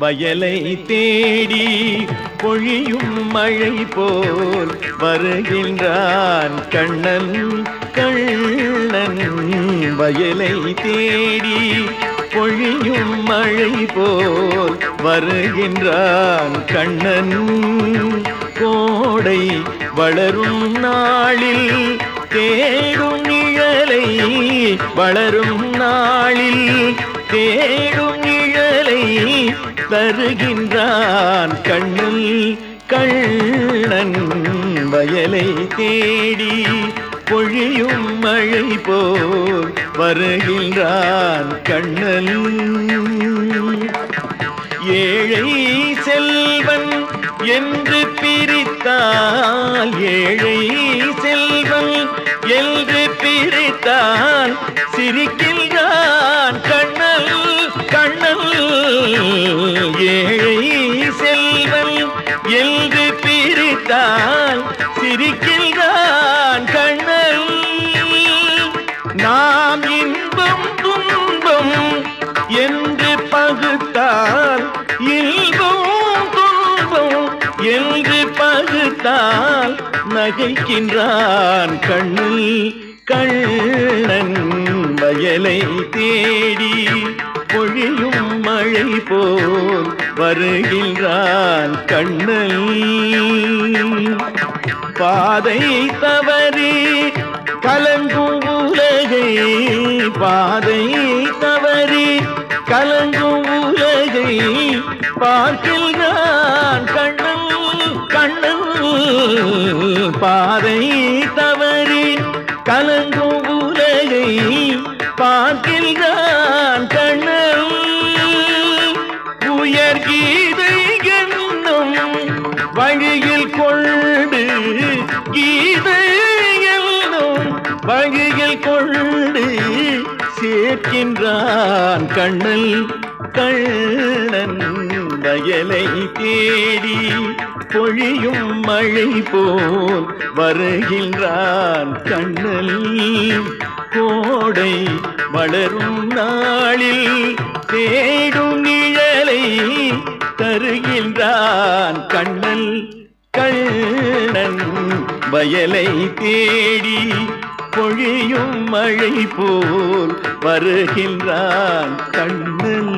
வயலை தேடி பொழியும் மழை போல் வருகின்றான் கண்ணன் கண் கண்ணன் வயலை தேடி பொழியும் மழை போல் வருகின்றான் கண்ணன். கோடை வளரும் நாளில் தேடும் நிழலை வளரும் நாளில் தேடும் நிழலை தருகின்றான் கண்ணில். கண்ணன் வயலை தேடி பொழியும் மழை போல் வருகின்றான் கண்ணன் ஏழை செல்வன் என்று பிரித்தால் ஏழை செல்வன் என்று பிரித்தால் சிரிக்கில் என்று பகுத்தால் இன்பம் துன்பம் என்று பகுத்தால் நகைக்கின்றான் கண்ணில் கண்ணன் வயலை தேடி பொழியும் மழை போல் வருகின்றான் கண்ணன். பாதை தவறி கலங்கும் உலகை பாதை கலங்கும் உலகை பார்க்கின்றான் கண்ணன் கண்ணன். பாதை தவறி கலங்கும் உலகை பார்க்கின்றான் கண்ணன். உயர் கீதை என்னும் வழியில் கொண்டு கீதை என்னும் வழியில் கொண்டு கேட்கின்றான் கண்ணல் கண்ணன் வயலை தேடி பொழியும் மழை போல் வருகின்றான் கண்ணல் கோடை வளரும் நாளில் தேடும் நிழலை தருகின்றான் கண்ணல் கண்ணன் வயலை தேடி பொழியும் மழை போல் வருகின்றான் கண்ணன்.